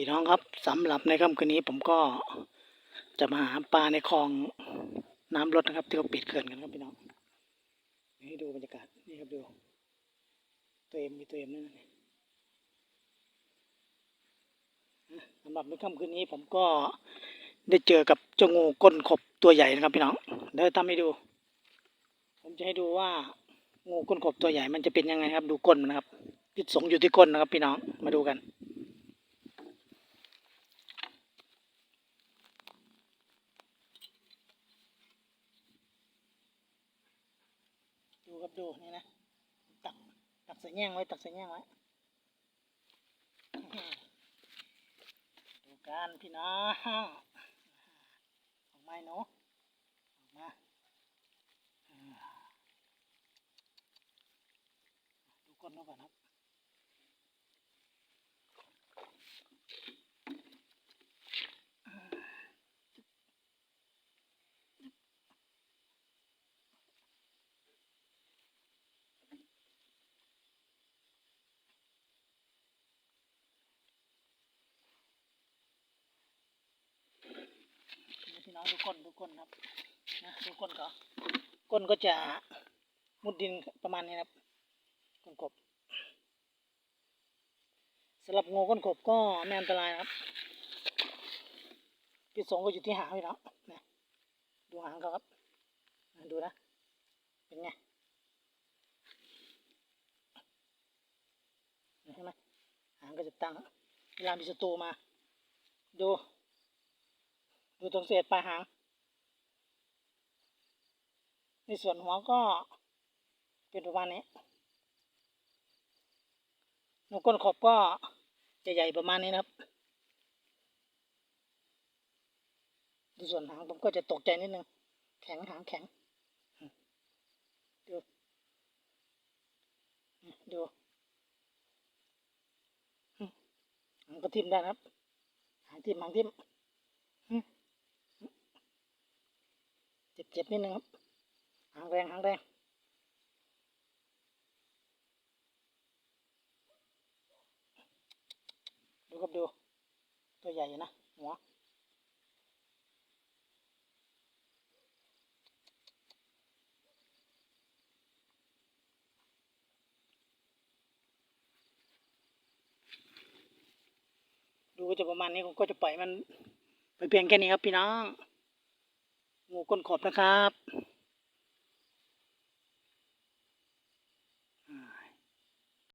พี่น้องครับสำหรับในค่ำคืนนี้ผมก็จะมาหาปลาในคลองน้ำลดนะครับ ที่เขาปิดเขื่อนกันครับพี่น้องให้ดูบรรยากาศนี่ครับดูตัวเอ็มมีตัวเอ็มนั่นอะสำหรับในค่ำคืนนี้ผมก็ได้เจอกับเจ้างูก้นขบตัวใหญ่นะครับพี่น้องเดี๋ยวทำให้ดู ผมจะให้ดูว่างูก้นขบตัวใหญ่มันจะเป็นยังไงครับ ดูก้นมันนะครับพิษสงอยู่ที่ก้นนะครับ พี่น้องมาดูกัน ดูครับดูนี่นะ ตัก ตักใส่แง่งไว้ ตักใส่แง่งไว้ ดูกันพี่น้องออกมาเนาะออกมาดูก้นเขาก่อนครับ นี่พี่น้องดูก้นดูก้นครับนะดูก้นเขาก้นก็จะมุดดินประมาณนี้ครับก้นกบสำหรับงูก้นกบก็ไม่อันตรายครับพิษสงก็อยู่ที่หางพี่น้องนะดูหางเขาครับนะดูนะเป็นไงเห็นไหมหางก็จะตั้งเวลามีศัตรูมา ดู ดูตรงเศษปลายหาง ในส่วนหัวก็เป็นประมาณนี้นกก้นขอบก็จะใหญ่ประมาณนี้นะครับ ดูส่วนหางผมก็จะตกใจนิดนึง แข็งหางแข็ง ดู ดูหางก็ทิ่มได้นะครับ หางทิ่มหางทิ่ม จ็บนิดนึงครับหางแรงหางแรงดูครับดู ตัวใหญ่อยู่นะ หัวดูก็จะประมาณนี้ผมก็จะปล่อยมันไปเพียงแค่นี้ครับพี่น้อง งูก้นขอบนะครับ